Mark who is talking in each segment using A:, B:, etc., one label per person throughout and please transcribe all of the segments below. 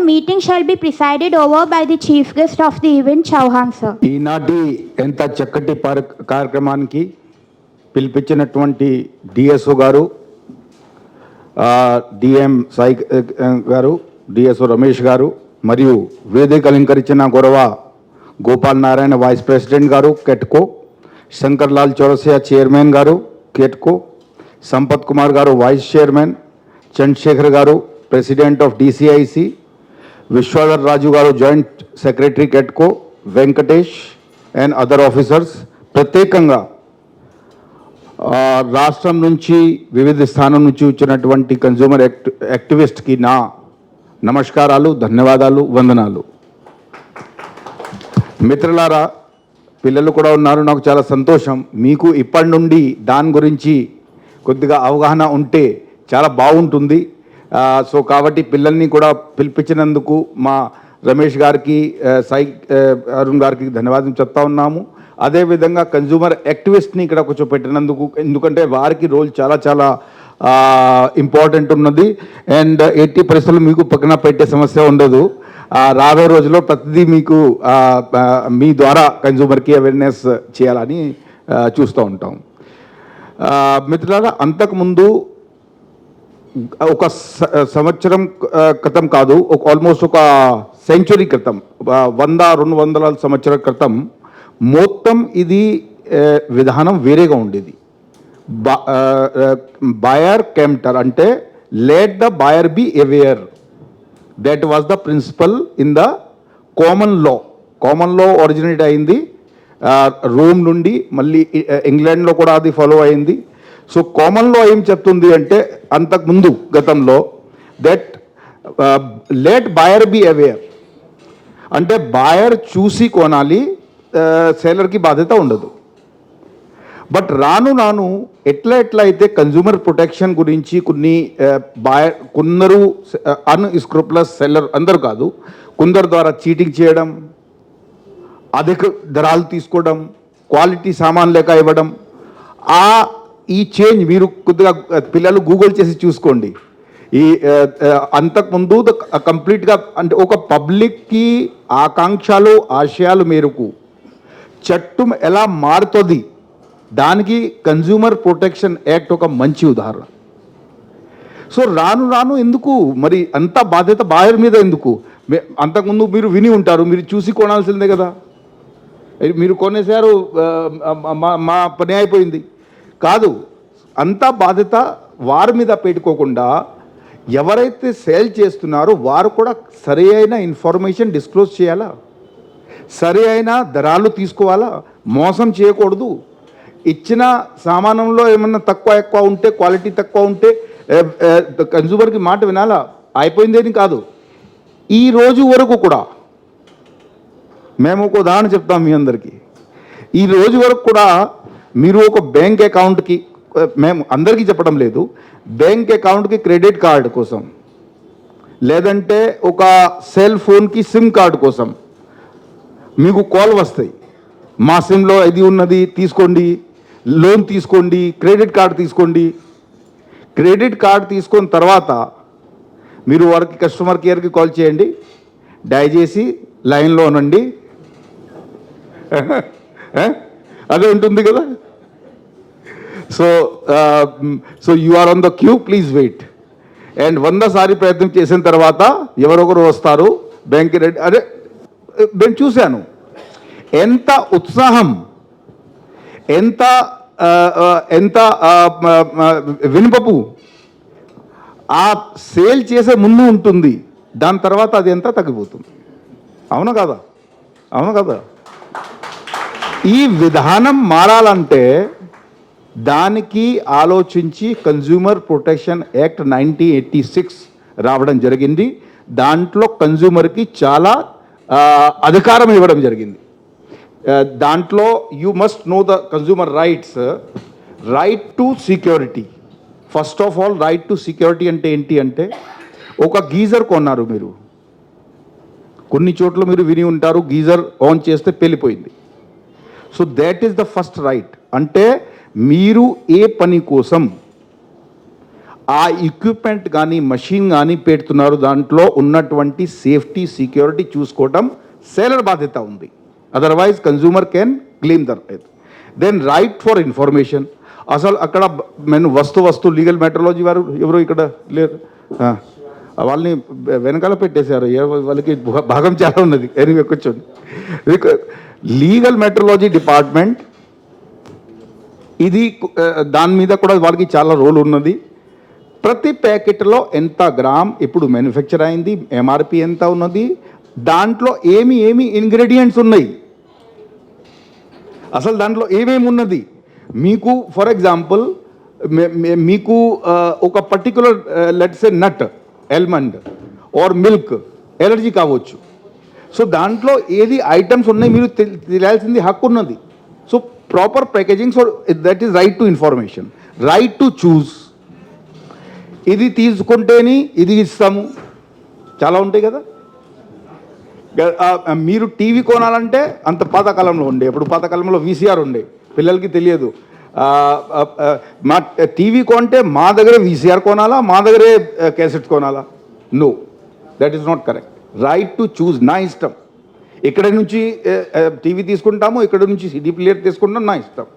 A: the meeting shall be presided over by the chief guest of the event, Chauhan sir.
B: ఈనాటి ఎంత చక్కటి కార్యక్రమానికి పిలిపించినటువంటి డిఎస్ఓ గారు డిఎం సాయి గారు డిఎస్ఓ రమేష్ గారు మరియు వేదిక అలంకరించిన గొడవ గోపాల్ నారాయణ వైస్ ప్రెసిడెంట్ గారు కెట్కో శంకర్ లాల్ చౌరసియా చైర్మన్ గారు కెట్కో సంపత్ కుమార్ గారు వైస్ చైర్మన్ చంద్రశేఖర్ గారు ప్రెసిడెంట్ ఆఫ్ డిసిఐసి విశ్వాధర్ రాజు గారు joint secretary Ketco Venkatesh and other officers ప్రత్యేకంగా రాష్ట్రం నుంచి వివిధ స్థానం నుంచి వచ్చినటువంటి కన్జ్యూమర్ యాక్ట్ యాక్టివిస్ట్కి నా నమస్కారాలు ధన్యవాదాలు వందనాలు. మిత్రులారా పిల్లలు కూడా ఉన్నారు నాకు చాలా సంతోషం. మీకు ఇప్పటి నుండి దాని గురించి కొద్దిగా అవగాహన ఉంటే చాలా బాగుంటుంది. సో కాబట్టి పిల్లల్ని కూడా పిలిపించినందుకు మా రమేష్ గారికి సాయి అరుణ్ గారికి ధన్యవాదం చెప్తా ఉన్నాము. అదేవిధంగా కన్జ్యూమర్ యాక్టివిస్ట్ని ఇక్కడ కూర్చోపెట్టినందుకు ఎందుకంటే వారికి రోల్ చాలా చాలా ఇంపార్టెంట్ ఉన్నది. అండ్ ఎట్టి పరిస్థితులు మీకు పక్కన పెట్టే సమస్య ఉండదు. రాబోయే రోజుల్లో ప్రతిదీ మీకు మీ ద్వారా కన్జ్యూమర్కి అవేర్నెస్ చేయాలని చూస్తూ ఉంటాం. మిత్రులారా అంతకుముందు ఒక సంవత్సరం క్రితం కాదు ఒక ఆల్మోస్ట్ ఒక సెంచురీ క్రితం వంద రెండు వందల సంవత్సరాల క్రితం మొత్తం ఇది విధానం వేరేగా ఉండేది. బయర్ కెమ్టర్ అంటే let the buyer be aware that was the principle in the common law common law originate అయింది రోమ్ నుండి మళ్ళీ ఇంగ్లాండ్లో కూడా అది ఫాలో అయింది. సో కామన్లో ఏం చెప్తుంది అంటే అంతకుముందు గతంలో that let buyer be aware అంటే బాయర్ చూసి కొనాలి uh, సేలర్కి బాధ్యత ఉండదు. బట్ రాను రాను ఎట్లా ఎట్లా అయితే కన్జ్యూమర్ ప్రొటెక్షన్ గురించి కొన్ని uh, బాయర్ కొందరు uh, అన్స్క్రూప్లస్ సెల్లర్ అందరు కాదు కొందరు ద్వారా చీటింగ్ చేయడం అధిక ధరలు తీసుకోవడం క్వాలిటీ సామాన్ లేక ఇవ్వడం ఆ ఈ చేంజ్ మీరు కొద్దిగా పిల్లలు గూగుల్ చేసి చూసుకోండి. ఈ అంతకుముందు కంప్లీట్గా అంటే ఒక పబ్లిక్కి ఆకాంక్షలు ఆశయాలు మేరకు చట్టం ఎలా మారుతుంది దానికి కన్జ్యూమర్ ప్రొటెక్షన్ యాక్ట్ ఒక మంచి ఉదాహరణ. సో రాను రాను ఎందుకు? మరి అంత బాధ్యత బాయర్ మీద ఎందుకు? అంతకుముందు మీరు విని ఉంటారు మీరు చూసి కొనాల్సిందే కదా. మీరు కొనేసారు మా మా పని అయిపోయింది. కాదు అంతా బాధ్యత వారి మీద పెట్టుకోకుండా ఎవరైతే సేల్ చేస్తున్నారో వారు కూడా సరి అయిన ఇన్ఫర్మేషన్ డిస్క్లోజ్ చేయాలా? సరి అయిన ధరలు తీసుకోవాలా? మోసం చేయకూడదు. ఇచ్చిన సామానంలో ఏమన్నా తక్కువ ఎక్కువ ఉంటే క్వాలిటీ తక్కువ ఉంటే కన్జ్యూమర్కి మాట వినాలా? అయిపోయిందేని కాదు. ఈ రోజు వరకు కూడా మేము ఒక ఉదాహరణ చెప్తాం మీ అందరికీ. ఈ రోజు వరకు కూడా మీరు ఒక బ్యాంక్ అకౌంట్కి మేము అందరికీ చెప్పడం లేదు బ్యాంక్ అకౌంట్కి క్రెడిట్ కార్డ్ కోసం లేదంటే ఒక సెల్ ఫోన్కి సిమ్ కార్డ్ కోసం మీకు కాల్ వస్తాయి. మా సిమ్లో ఇది ఉన్నది తీసుకోండి లోన్ తీసుకోండి క్రెడిట్ కార్డ్ తీసుకోండి. క్రెడిట్ కార్డ్ తీసుకున్న తర్వాత మీరు వారికి కస్టమర్ కేర్కి కాల్ చేయండి. దయచేసి లైన్లో ఉండండి అదే ఉంటుంది కదా. So so you are on the queue please wait and వంద సారి ప్రయత్నం చేసిన తర్వాత ఎవరొకరు వస్తారు? బ్యాంక్ రెడీ అదే నేను చూశాను. ఎంత ఉత్సాహం ఎంత uh, uh, ఎంత ఆ, వినుపపు. ఆ సేల్ చేసే ముందు ఉంటుంది. దాని తర్వాత అది ఎంత తగ్గిపోతుంది. అవును కదా? అవును కదా? ఈ విధానం మారాలంటే దానికి ఆలోచించి consumer protection act nineteen eighty six రావడం జరిగింది. దాంట్లో కన్జ్యూమర్కి చాలా అధికారం ఇవ్వడం జరిగింది. దాంట్లో you must know the consumer rights right to security first of all right to security అంటే ఏంటి అంటే ఒక గీజర్ కొన్నారు మీరు. కొన్ని చోట్ల మీరు విని ఉంటారు గీజర్ ఆన్ చేస్తే పెళ్ళిపోయింది so that is the first right అంటే మీరు ఏ పని కోసం ఆ ఎక్విప్మెంట్ కానీ మషిన్ కానీ పెడుతున్నారు దాంట్లో ఉన్నటువంటి సేఫ్టీ సెక్యూరిటీ చూసుకోవటం సేలర్ బాధ్యత ఉంది. Otherwise consumer can claim their then right for information అసలు అక్కడ బ- నేను వస్తు వస్తు లీగల్ మెట్రాలజీ వారు ఎవరు ఇక్కడ లేరు? వాళ్ళని వెనకాల పెట్టేశారు. వాళ్ళకి భాగం చాలా ఉన్నది. ఎనివే కూర్చోండి. లీగల్ మెట్రాలజీ డిపార్ట్మెంట్ ఇది దాని మీద కూడా వాళ్ళకి చాలా రోల్ ఉన్నది. ప్రతి ప్యాకెట్లో ఎంత గ్రామ్ ఇప్పుడు మ్యానుఫ్యాక్చర్ అయింది ఎంఆర్పి ఎంత ఉన్నది దాంట్లో ఏమి ఏమి ఇంగ్రీడియంట్స్ ఉన్నాయి? అసలు దాంట్లో ఏమేమి ఉన్నది? మీకు ఫర్ ఎగ్జాంపుల్ మీకు ఒక particular let's a nut almond or milk allergy కావచ్చు. సో దాంట్లో ఏది ఐటమ్స్ ఉన్నాయి మీరు తెలియాల్సింది హక్కు ఉన్నది. So proper packaging so that is right to information right to choose ఇది తీసుకుంటేని ఇది ఇస్తాము. చాలా ఉంటాయి కదా? మీరు టీవీ కొనాలంటే అంత పాతకాలంలో ఉండే. ఇప్పుడు పాతకాలంలో వీసీఆర్ ఉండే. పిల్లలకి తెలియదు. మా టీవీ కొంటే మా దగ్గరే వీసీఆర్ కొనాలా? మా దగ్గరే క్యాసెట్ కొనాలా? No that is not correct right to choose నా ఇష్టం ఇక్కడ నుంచి టీవీ తీసుకుంటాము ఇక్కడ నుంచి సిడీ ప్లేయర్ తీసుకుంటాం నా ఇష్టం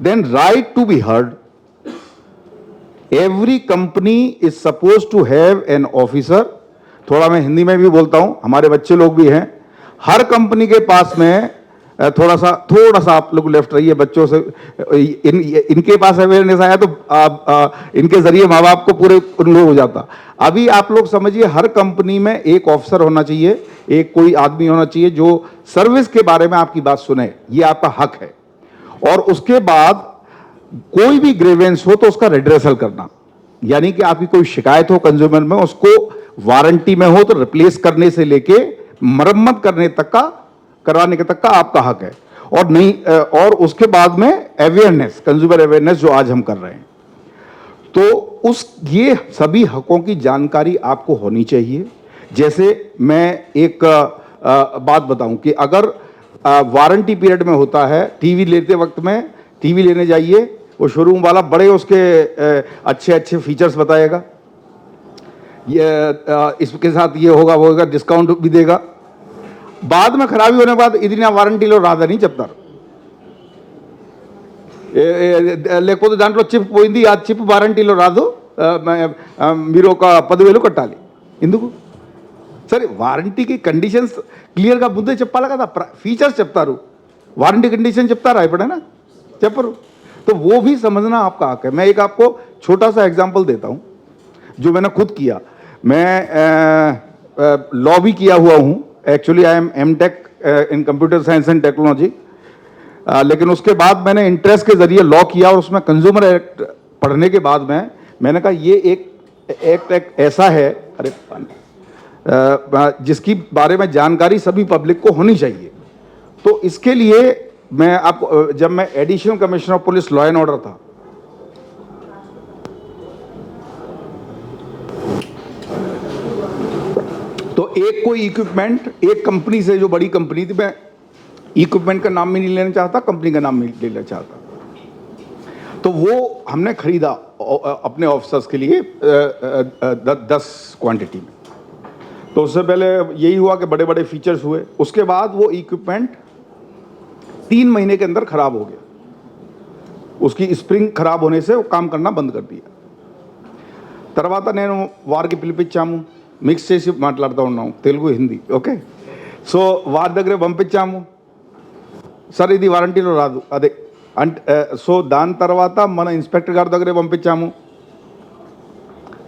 B: then right to be heard every company is suppose to have an officer थोड़ा मैं हिंदी में भी बोलता हूं हमारे बच्चे लोग भी हैं हर कंपनी के पास में अ, थोड़ा सा थोड़ा सा आप लोग लेफ़्ट रहिए बच्चों से इन इनके पास अवेयरनेस आया तो आप, अ, इनके ज़रिए माँ बाप को पूरे हो जाता। अभी आप लोग समझिए हर कंपनी में एक ऑफिसर होना चाहिए एक कोई आदमी होना चाहिए जो सर्विस के बारे में आपकी बात सुने ये आपका हक है। और उसके बाद कोई भी ग्रेवेंस हो तो उसका रिड्रेसल करना। यानी कि आपकी कोई शिकायत हो कंज्यूमर में उसको वारंटी में हो तो रिप्लेस करने से लेके मरम्मत करने तक का करवाने के तक का आपका हक है। और नहीं और उसके बाद में अवेयरनेस कंज्यूमर अवेयरनेस जो आज हम कर रहे हैं। तो उस, ये सभी हकों की जानकारी आपको होनी चाहिए। जैसे मैं एक बात बताऊँ कि अगर वारंटी पीरियड में होता है टीवी लेते वक्त में टीवी लेने जाइए, वो शोरूम वाला बड़े उसके अच्छे अच्छे फीचर्स बताएगा। ये इसके साथ ये होगा, वो होगा डिस्काउंट भी देगा। बाद में खराबी होने के बाद ఇది నా వారంటీలో రాదని చెప్తారు ఏ- ఏ- లేకపోతే దాంట్లో చిప్ పోయింది ఆ చిప్ వారంటీలో రాదు ఆ, మ- ఆ, మీరు ఒక పదివేలు కట్టాలి ఎందుకు సరే వారంటీకి కండిషన్స్ క్లియర్గా ముందే చెప్పాలి కదా ఫీచర్స్ చెప్తారు वारंटी कंडीशन చెప్తారా ఎప్పుడైనా చెప్పరు तो वो भी समझना आपका हक है मैं एक आपको छोटा सा एग्जांपल देता हूँ जो मैंने खुद किया मैं लॉ भी किया हुआ हूँ Actually I am M tech in computer science and technology लेकिन उसके बाद मैंने इंटरेस्ट के ज़रिए लॉ किया और उसमें कंज्यूमर एक्ट पढ़ने के बाद में मैंने कहा ये एक एक्ट एक ऐसा है अरे आ, आ, जिसकी बारे में जानकारी सभी पब्लिक को होनी चाहिए। तो इसके लिए मैं आपको जब मैं additional commissioner of police law and order था एक कोई इक्विपमेंट एक कंपनी से जो बड़ी कंपनी थी मैं इक्विपमेंट का नाम भी नहीं लेना चाहता कंपनी का नाम नहीं लेना चाहता तो वो हमने खरीदा अ- अ- अपने ऑफिसर्स के लिए अ, अ, अ, द- दस क्वांटिटी में तो उससे पहले यही हुआ कि बड़े बड़े फीचर्स हुए उसके बाद वो इक्विपमेंट तीन महीने के अंदर खराब हो गया उसकी स्प्रिंग खराब होने से वो काम करना बंद कर दिया తర్వాత నేను వారికి పిలిపించాము మిక్స్ చేసి మాట్లాడుతూ ఉన్నాము తెలుగు హిందీ ఓకే? సో వారి దగ్గరే పంపించాము. సార్ ఇది వారంటీలో రాదు అదే. అంటే సో దాని తర్వాత మన ఇన్స్పెక్టర్ గారి దగ్గరే పంపించాము.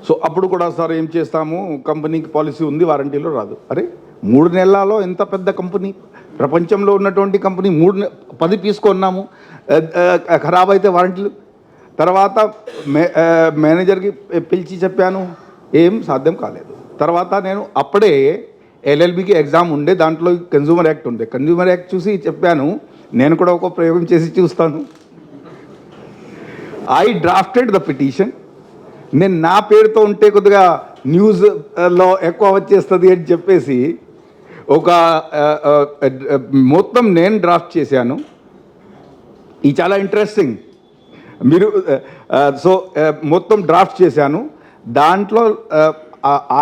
B: సో అప్పుడు కూడా సార్ ఏం చేస్తాము కంపెనీకి పాలసీ ఉంది వారంటీలో రాదు. అరే మూడు నెలల్లో ఎంత పెద్ద కంపెనీ ప్రపంచంలో ఉన్నటువంటి కంపెనీ మూడు నె- పది తీసుకున్నాము ఖరాబ్ అయితే వారంటీలు. తర్వాత మే మేనేజర్కి పిలిచి చెప్పాను ఏం సాధ్యం కాలేదు. తర్వాత నేను అప్పుడే ఎల్ఎల్బికి ఎగ్జామ్ ఉండే దాంట్లో కన్జ్యూమర్ యాక్ట్ ఉండే. కన్జ్యూమర్ యాక్ట్ చూసి చెప్పాను నేను కూడా ఒక ప్రయోగం చేసి చూస్తాను. ఐ డ్రాఫ్టెడ్ ద పిటిషన్ నేను నా పేరుతో ఉంటే కొద్దిగా న్యూస్లో uh, ఎక్కువ వచ్చేస్తుంది అని చెప్పేసి ఒక uh, uh, మొత్తం నేను డ్రాఫ్ట్ చేశాను. ఇది చాలా ఇంట్రెస్టింగ్ మీరు సో మొత్తం డ్రాఫ్ట్ చేశాను. దాంట్లో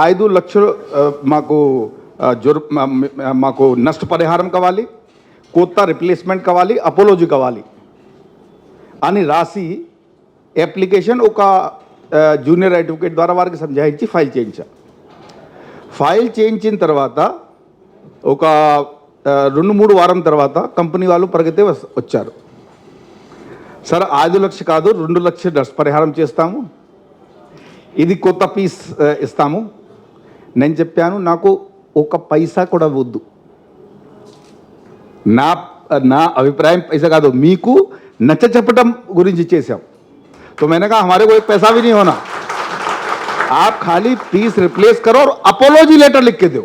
B: ఐదు లక్షలు మాకు ఆ, మాకు నష్టపరిహారం కావాలి కొత్త రిప్లేస్మెంట్ కావాలి అపోలోజీ కావాలి అని రాసి అప్లికేషన్ ఒక జూనియర్ అడ్వకేట్ ద్వారా వారికి సంజాయించి ఫైల్ చేయించా. ఫైల్ చేయించిన తర్వాత ఒక రెండు మూడు వారం తర్వాత కంపెనీ వాళ్ళు ప్రగతి వచ్చారు. సార్ ఐదు లక్ష కాదు రెండు లక్షలు నష్టపరిహారం చేస్తాము. ఇది కొత్త పీస్ ఆ, ఇస్తాము నేను చెప్పాను నాకు ఒక పైసా కూడా వద్దు నా నా అభిప్రాయం పైసా కాదు మీకు నచ్చ చెప్పటం గురించి చేశాం तो मैंने कहा हमारे को एक पैसा भी नहीं होना आप खाली पीस रिप्लेस करो और अपोलॉजी लेटर लिख के दो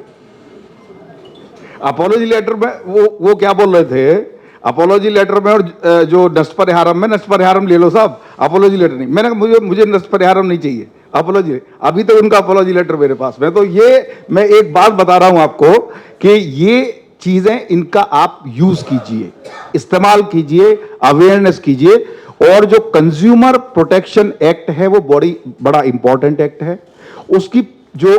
B: अपोलॉजी लेटर में वो वो क्या बोल रहे थे अपोलॉजी लेटर में और अ, जो नष्ट परिहारम में नष्ट परिहारम ले लो साहब अपोलॉजी लेटर नहीं मैंने कहा मुझे मुझे नष्ट परिहारम नहीं चाहिए अपोलॉजी अभी तक उनका अपोलॉजी लेटर मेरे पास। में तो ये, मैं एक बात बता रहा हूँ आपको कि ये चीज़ें इनका आप यूज़ कीजिए। इस्तेमाल कीजिए अवेयरनेस कीजिए। और जो कंज्यूमर प्रोटेक्शन एक्ट है, वो बड़ी, बड़ा इंपॉर्टेंट एक्ट है। उसकी जो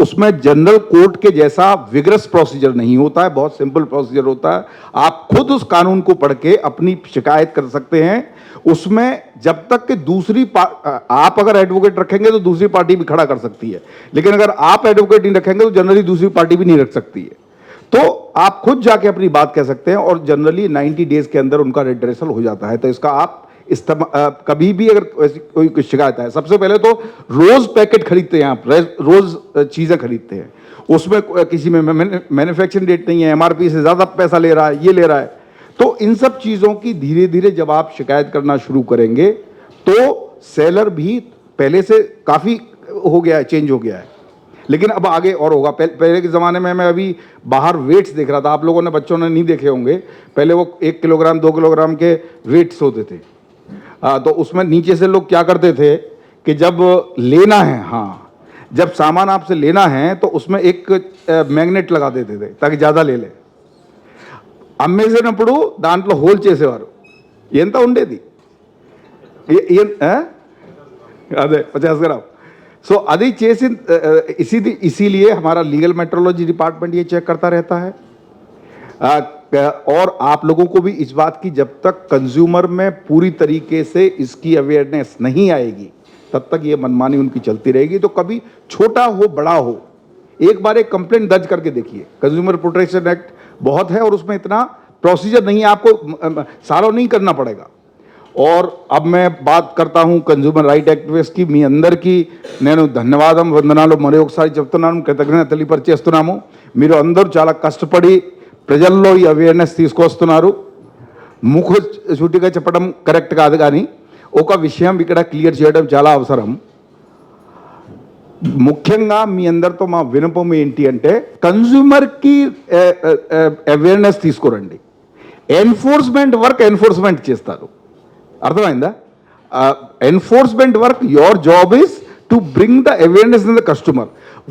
B: उसमें जनरल कोर्ट के जैसा विग्रस प्रोसीजर नहीं होता है, बहुत सिंपल प्रोसीजर होता है। आप खुद उस कानून को पढ़ के अपनी शिकायत कर सकते हैं। उसमें जब तक कि दूसरी आप अगर एडवोकेट रखेंगे तो दूसरी पार्टी भी खड़ा कर सकती है। लेकिन अगर आप एडवोकेट नहीं रखेंगे तो जनरली दूसरी पार्टी भी नहीं रख सकती है। तो आप खुद जाके अपनी बात कह सकते हैं और जनरली 90 डेज़ के अंदर उनका रिड्रेसल हो जाता है। तो इसका आप कभी भी अगर कोई कोई शिकायत है सबसे पहले तो रोज पैकेट खरीदते हैं आप रोज चीज़ें खरीदते हैं। उसमें किसी में मैन्युफैक्चरिंग डेट नहीं है एमआरपी से ज़्यादा पैसा ले रहा है, ये ले रहा है। तो इन सब चीज़ों की धीरे धीरे जब आप शिकायत करना शुरू करेंगे तो सेलर भी पहले से काफ़ी हो गया है चेंज हो गया है। लेकिन अब आगे और होगा। पहले के ज़माने में मैं अभी बाहर वेट्स देख रहा था, आप लोगों ने, बच्चों ने नहीं देखे होंगे, पहले वो एक किलोग्राम, दो किलोग्राम के वेट्स होते थे। आ, तो उसमें नीचे से लोग क्या करते थे कि जब लेना है हाँ जब सामान आपसे लेना है तो उसमें एक अ, मैग्नेट लगा देते थे ताकि ज़्यादा ले ले అమ్మేసినప్పుడు దాంట్లో హోల్ చేసేవారు ఎంత ఉండేది ఏ- ఏ- ఆ? अरे पचास ग्राम सो अभी चेस इसी इसीलिए हमारा लीगल मेट्रोलॉजी डिपार्टमेंट ये चेक करता रहता है आ, और आप लोगों को भी इस बात की जब तक कंज्यूमर में पूरी तरीके से इसकी अवेयरनेस नहीं आएगी तब तक ये मनमानी उनकी चलती रहेगी तो कभी छोटा हो बड़ा हो एक बार एक कंप्लेंट दर्ज करके देखिए कंज्यूमर प्रोटेक्शन एक्ट बहुत है और उसमें इतना प्रोसीजर नहीं है आपको अम, सालों नहीं करना पड़ेगा और अब मैं बात करता हूं కన్జ్యూమర్ రైట్ యాక్టివిస్ట్ మీ అందరికీ నేను ధన్యవాదం వందనాలు మరి ఒకసారి చెప్తున్నాను కృతజ్ఞత తెలియపరిచేస్తున్నాము మీరు అందరూ చాలా కష్టపడి ప్రజల్లో ఈ అవేర్నెస్ తీసుకొస్తున్నారు. ముఖ చుట్టిగా చెప్పడం కరెక్ట్ కాదు కానీ ఒక విషయం ఇక్కడ క్లియర్ చేయడం చాలా అవసరం. ముఖ్యంగా మీ అందరితో మా వినపం ఏంటి అంటే కన్జ్యూమర్కి అవేర్నెస్ తీసుకురండి. ఎన్ఫోర్స్మెంట్ వర్క్ ఎన్ఫోర్స్మెంట్ చేస్తారు. అర్థమైందా? Enforcement work your job is to bring the awareness in the customer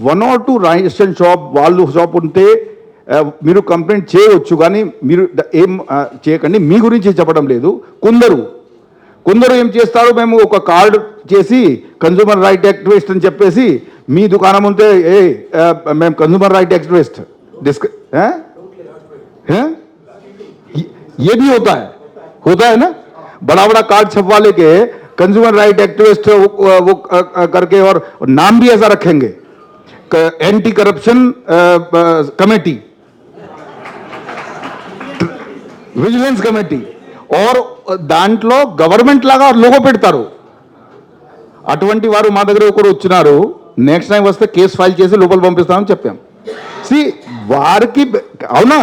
B: one or two రైస్టన్ shop వాళ్ళు షాప్ ఉంటే మీరు కంప్లైంట్ చేయవచ్చు కానీ మీరు ద- ఏం ఆ, చేయకండి మీ గురించి చెప్పడం లేదు కొందరు కొందరు ఏం చేస్తారు మేము ఒక కార్డు చేసి కన్జ్యూమర్ రైట్ యాక్టివిస్ట్ అని చెప్పేసి మీ దుకాణం ఉంటే ఏ ఆ, మేము కన్జ్యూమర్ రైట్ యాక్టివిస్ట్ డిస్క हैं? हैं? ये ये भी होता है होता है ना बड़ा बड़ा कार्ड छपवा लेके कंज्यूमर राइट एक्टिविस्ट वो, वो अ, अ, करके और नाम भी ऐसा रखेंगे anti corruption committee vigilance committee. Or uh, దాంట్లో గవర్నమెంట్ లాగా లోగో పెడతారు. అటువంటి వారు మా దగ్గర ఒకరు వచ్చినారు. నెక్స్ట్ టైం వస్తే కేసు ఫైల్ చేసి లోపల పంపిస్తామని చెప్పాం. సి వారికి అవునా?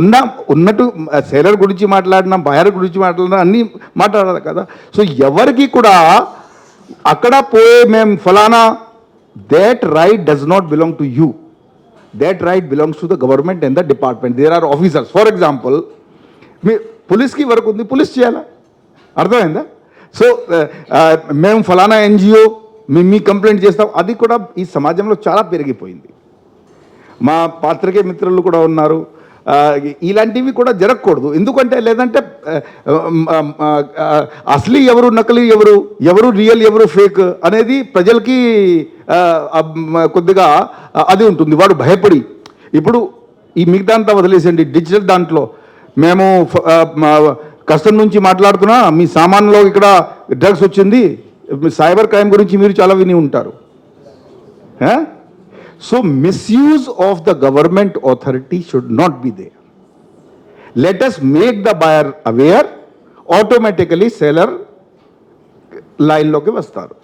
B: ఉన్న ఉన్నట్టు సేలర్ గురించి మాట్లాడినా బయర్ గురించి మాట్లాడినా అన్నీ మాట్లాడాలి కదా. సో ఎవరికి కూడా అక్కడ పోయి మేము ఫలానా that right does not belong to you that right belongs to the government and the department. There are officers. For example, మీ పోలీస్కి వర్క్ ఉంది పోలీస్ చేయాలా? అర్థమైందా? సో మేము ఫలానా ఎన్జిఓ మేము మీ కంప్లైంట్ చేస్తాం. అది కూడా ఈ సమాజంలో చాలా పెరిగిపోయింది. మా పాత్రికే మిత్రులు కూడా ఉన్నారు. ఇలాంటివి కూడా జరగకూడదు. ఎందుకంటే లేదంటే అసలీ ఎవరు నకలి ఎవరు ఎవరు రియల్ ఎవరు ఫేక్ అనేది ప్రజలకి కొద్దిగా అది ఉంటుంది. వాడు భయపడి. ఇప్పుడు ఈ మిగతా అంతా వదిలేసండి డిజిటల్ దాంట్లో మేము కష్టం కస్టమ్ నుంచి మాట్లాడుతున్నా మీ సామాన్లో ఇక్కడ డ్రగ్స్ వచ్చింది మీ సైబర్ క్రైమ్ గురించి మీరు చాలా విని ఉంటారు. So misuse of the government authority should not be they let us make the buyer aware automatically seller లైన్లోకి వస్తారు.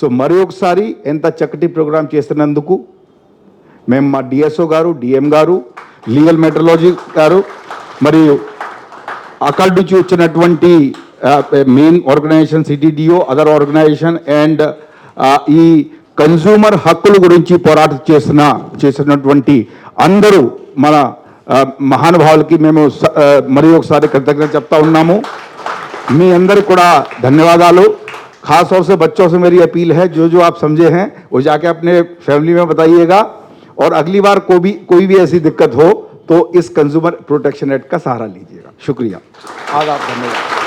B: సో మరి ఒకసారి ఎంత చక్కటి ప్రోగ్రామ్ చేస్తున్నందుకు మేము మా డిఎస్ఓ గారు డిఎం గారు లీగల్ మెట్రలాజీ గారు మరియు అక్కడ నుంచి వచ్చినటువంటి main organisation సిటీడిఓ other organisation and ఈ కన్సూమర్ హక్కుల గురించి పోరాటం చేసిన చేసినటువంటి అందరూ మన ఆ, మహానుభావులకి మేము స- ఆ, మరి ఒకసారి కృతజ్ఞత చెప్తా ఉన్నాము మీ అందరికి కూడా ధన్యవాదాలు खास तौर से बच्चों से मेरी अपील है जो जो आप समझे हैं वो जाके अपने फैमिली में बताइएगा और अगली बार को भी कोई भी ऐसी दिक्कत हो तो इस कंज्यूमर प्रोटेक्शन एक्ट का सहारा लीजिएगा। शुक्रिया। आज आप धन्यवाद।